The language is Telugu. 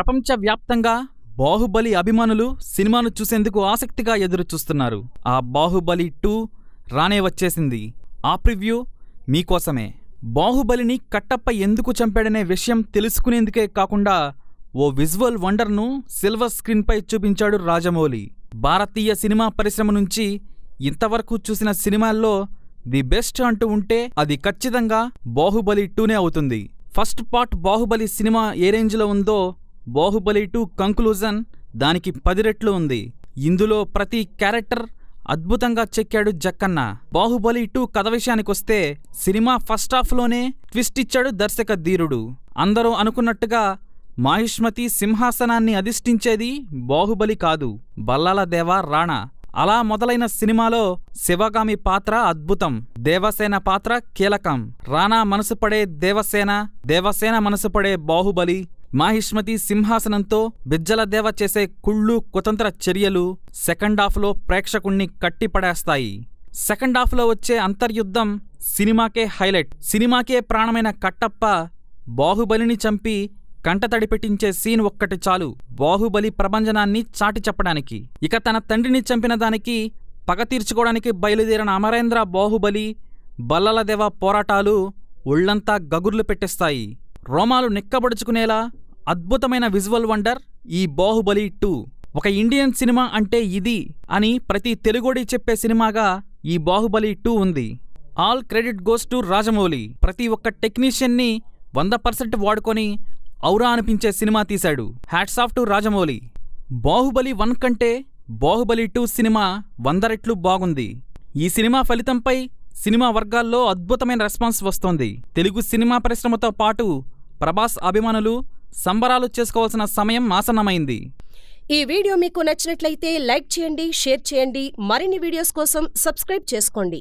ప్రపంచవ్యాప్తంగా బాహుబలి అభిమానులు సినిమాను చూసేందుకు ఆసక్తిగా ఎదురుచూస్తున్నారు. ఆ బాహుబలి టూ రానే వచ్చేసింది. ఆ ప్రివ్యూ మీకోసమే. బాహుబలిని కట్టప్ప ఎందుకు చంపాడనే విషయం తెలుసుకునేందుకే కాకుండా ఓ విజువల్ వండర్ను సిల్వర్ స్క్రీన్పై చూపించాడు రాజమౌళి. భారతీయ సినిమా పరిశ్రమ నుంచి ఇంతవరకు చూసిన సినిమాల్లో ది బెస్ట్ అంటూ ఉంటే అది ఖచ్చితంగా బాహుబలి టూనే అవుతుంది. ఫస్ట్ పార్ట్ బాహుబలి సినిమా ఏ రేంజ్లో ఉందో బాహుబలి టూ కంక్లూజన్ దానికి పది రెట్లు ఉంది. ఇందులో ప్రతి క్యారెక్టర్ అద్భుతంగా చెక్కాడు జక్కన్న. బాహుబలి టూ కథ విషయానికొస్తే సినిమా ఫస్ట్ హాఫ్లోనే ట్విస్ట్ ఇచ్చాడు దర్శక ధీరుడు. అందరూ అనుకున్నట్టుగా మాహిష్మతి సింహాసనాన్ని అధిష్ఠించేది బాహుబలి కాదు బల్లాల దేవ రాణా. అలా మొదలైన సినిమాలో శివగామి పాత్ర అద్భుతం దేవసేన పాత్ర కీలకం. రానా మనసుపడే దేవసేన దేవసేన మనసుపడే బాహుబలి మాహిష్మతి సింహాసనంతో బిజ్జల దేవ చేసే కుళ్ళు కుతంత్ర చర్యలు సెకండ్ హాఫ్లో ప్రేక్షకుణ్ణి కట్టిపడేస్తాయి. సెకండ్ హాఫ్లో వచ్చే అంతర్యుద్ధం సినిమాకే హైలైట్. సినిమాకే ప్రాణమైన కట్టప్ప బాహుబలిని చంపి కంటతడి పెట్టించే సీన్ ఒక్కటి చాలు. బాహుబలి ప్రభంజనాన్ని చాటి చెప్పడానికి. ఇక తన తండ్రిని చంపిన దానికి పగ తీర్చుకోవడానికి బయలుదేరిన అమరేంద్ర బాహుబలి బల్లలదేవ పోరాటాలు ఒళ్ళంతా గగుర్లు పెట్టేస్తాయి. రోమాలు నిక్కబడుచుకునేలా అద్భుతమైన విజువల్ వండర్ ఈ బాహుబలి టూ. ఒక ఇండియన్ సినిమా అంటే ఇది అని ప్రతి తెలుగుడి చెప్పే సినిమాగా ఈ బాహుబలి టూ ఉంది. All credit goes to Rajamouli. ప్రతి ఒక్క టెక్నీషియన్ని వంద పర్సెంట్ వాడుకొని ఔరా అనిపించే సినిమా తీశాడు. Hats off to Rajamouli. Baahubali one కంటే బాహుబలి టూ సినిమా వంద రెట్లు బాగుంది. ఈ సినిమా ఫలితంపై సినిమా వర్గాల్లో అద్భుతమైన రెస్పాన్స్ వస్తోంది. తెలుగు సినిమా పరిశ్రమతో పాటు ప్రభాస్ అభిమానులు సంబరాలు చేసుకోవాల్సిన సమయం ఆసన్నమైంది. ఈ వీడియో మీకు నచ్చినట్లయితే లైక్ చేయండి షేర్ చేయండి. మరిన్ని వీడియోస్ కోసం సబ్స్క్రైబ్ చేసుకోండి.